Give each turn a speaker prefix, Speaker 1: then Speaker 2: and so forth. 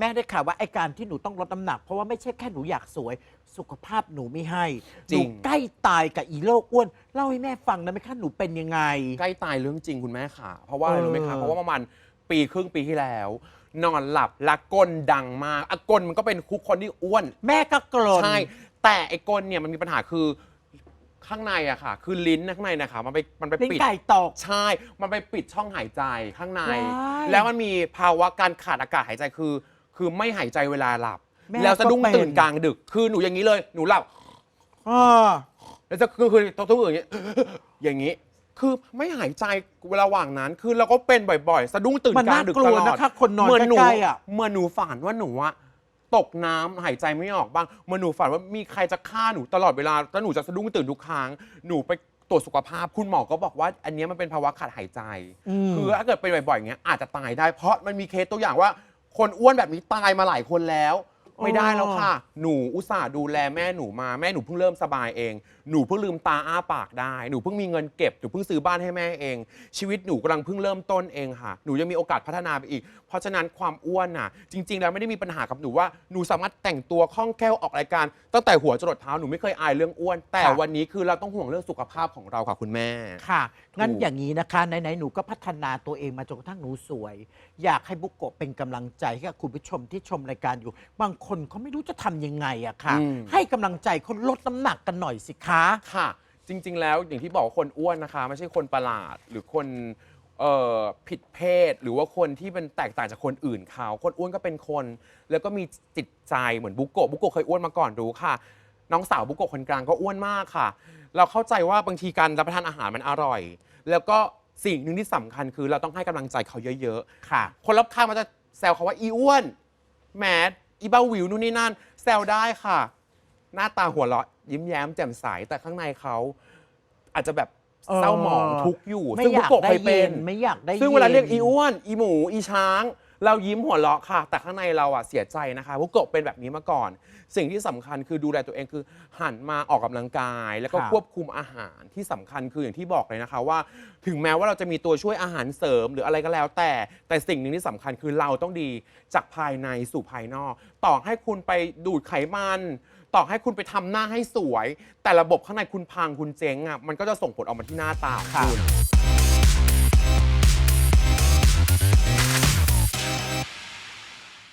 Speaker 1: แม่ได้ข่าวว่าไอ้การที่หนูต้องลดน้ำหนัก เพราะว่าไม่ใช่แค่หนูอยากสวย สุขภาพหนูไม่ให้ห
Speaker 2: จริ
Speaker 1: นู
Speaker 2: ง
Speaker 1: ใกล้ตายกับอีโรคอ้วน เล่าให้แม่ฟังนะไหมคะหนูเป็นยังไง
Speaker 2: ใกล้ตายเรื่องจริงคุณแม่ค่ะ เพราะว่าอะไรรู้ไหมคะ
Speaker 1: เออ
Speaker 2: เพราะว่าประมาณปีครึ่งปีที่แล้ว นอนหลับและก้นดังมากอะก้นมันก็เป็นคุกคนที่อ้วน
Speaker 1: แม่ก็กลน
Speaker 2: ใช่ แต่ไอ้ก้นเนี่ยมันมีปัญหาคือข้างในอะค่ะ คือลิ้นข้างในนะคะมันไปมันไป
Speaker 1: ลิ้น
Speaker 2: ปิด
Speaker 1: ไก่ตก
Speaker 2: ใช่ มันไปปิดช่องหายใจข้างใน
Speaker 1: ว้าย
Speaker 2: แล้วมันมีภาวะการขาดอากาศหายใจคือ คือไม่หายใจเวลาหลับ
Speaker 1: แม่
Speaker 2: แล้วสะดุ้ง
Speaker 1: ก็เป็น
Speaker 2: ตื่นกลางดึก คือหนูอย่างนี้เลยหนูหลับ
Speaker 1: อ่า
Speaker 2: แล้วจะคือคือต้องต้องอย่างนี้อย่างนี้ คือไม่หายใจระหว่างนั้น คือเราก็เป็นบ่อยๆ สะดุ้งตื่น
Speaker 1: มัน
Speaker 2: กลา
Speaker 1: น่าง
Speaker 2: ดึก
Speaker 1: กลั
Speaker 2: ต
Speaker 1: ว
Speaker 2: ลอด
Speaker 1: นะคะคนนอน
Speaker 2: เหมือนหนู
Speaker 1: ใกล้ๆอะ
Speaker 2: เหมื่อนหนูฝันว่าหนูอะตกน้ำหายใจไม่ออกบ้างเหมื่อนหนูฝันว่ามีใครจะฆ่าหนูตลอดเวลาแล้วหนูจะสะดุ้งตื่นทุกครั้ง หนูไปตรวจสุขภาพคุณหมอก็บอกว่า อันเนี้ยมันเป็นภาวะขาดหายใจ
Speaker 1: ม
Speaker 2: คือถ้าเกิดเป็นบ่อยๆอย่างเงี้ยอาจจะตายได้เพราะมันมีเคสตัวอย่างว่า คนอ้วนแบบนี้ตายมาหลายคนแล้ว ไม่ได้แล้วค่ะ หนูอุตส่าห์ดูแลแม่หนูมาแม่หนูเพิ่งเริ่มสบายเอง หนูเพิ่งลืมตาอ้าปากได้ หนูเพิ่งมีเงินเก็บ หนูเพิ่งซื้อบ้านให้แม่เอง ชีวิตหนูกำลังเพิ่งเริ่มต้นเองค่ะ หนูยังมีโอกาสพัฒนาไปอีก เพราะฉะนั้นความอ้วนน่ะ จริง ๆ แล้วไม่ได้มีปัญหากับหนูว่าหนูสามารถแต่งตัวคล่องแคล่วออกรายการตั้งแต่หัวจรดเท้าหนูไม่เคยอายเรื่องอ้วน แต่
Speaker 1: ค่ะ
Speaker 2: วันนี้คือเราต้องห่วงเรื่องสุขภาพของเราค่ะคุณแม่
Speaker 1: ค่ะ งั้น
Speaker 2: ถูก
Speaker 1: อย่างนี้นะคะไหนๆหนูก็พัฒนาตัวเองมาจนกระทั่งหนูสวย อยากให้บุกโกะเป็นกำลังใจให้กับคุณผู้ชมที่ชมรายการอยู่ บางคนเขาไม่รู้จะทำยังไงอะค่ะ
Speaker 2: อืม
Speaker 1: ให้กำลังใจคนลดน้ำหนักกันหน่อยสิคะ
Speaker 2: ค่ะ จริง ๆ แล้วอย่างที่บอกว่าคนอ้วนนะคะ ไม่ใช่คนประหลาดหรือคนเอ่อผิดเพศ หรือว่าคนที่เป็นแตกต่างจากคนอื่นเขาคนอ้วนก็เป็นคน แล้วก็มีจิตใจเหมือนบุกโกะบุกโกะเคยอ้วนมาก่อนรู้ค่ะ น้องสาวบุกโกะคนกลางก็อ้วนมากค่ะ เราเข้าใจว่าบางทีการรับประทานอาหารมันอร่อย แล้วก็สิ่งหนึ่งที่สำคัญคือเราต้องให้กำลังใจเขาเยอะๆ
Speaker 1: ค่ะ
Speaker 2: คนรอบข้างมันจะแซวเขาว่าอีอ้วนแหม อีบ้าวิวนู่นนี่นั่นแซวได้ค่ะ หน้าตาหัวเราะยิ้มแย้มแจ่มใสแต่ข้างในเขาอาจจะแบบ
Speaker 1: เออ
Speaker 2: เศร้าหมองทุกข์อยู่
Speaker 1: ไม่
Speaker 2: ซึ่ง
Speaker 1: อ
Speaker 2: บุ
Speaker 1: ยาก
Speaker 2: โกะ
Speaker 1: ได้
Speaker 2: เคยเป็
Speaker 1: เย็
Speaker 2: น
Speaker 1: น ไม่อยากได้
Speaker 2: ซึ่งเวลาเรียก
Speaker 1: น
Speaker 2: อีอ้วน อีหมู อีช้าง เรายิ้มหัวเราะค่ะ แต่ข้างในเราอะเสียใจนะคะบุโกะเป็นแบบนี้มาก่อน สิ่งที่สำคัญคือดูแลตัวเองคือหันมาออกกำลังกาย แล้วก็
Speaker 1: ค่ะ
Speaker 2: ควบคุมอาหารที่สำคัญคืออย่างที่บอกเลยนะคะว่า ถึงแม้ว่าเราจะมีตัวช่วยอาหารเสริมหรืออะไรก็แล้ว แต่แต่สิ่งหนึ่งที่สำคัญคือเราต้องดีจากภายในสู่ภายนอก ต่อให้คุณไปดูดไขมัน ต่อให้คุณไปทำหน้าให้สวย แต่ระบบข้างในคุณพังคุณเจ๊งอะมันก็จะส่งผลออกมาที่หน้าตาของคุณ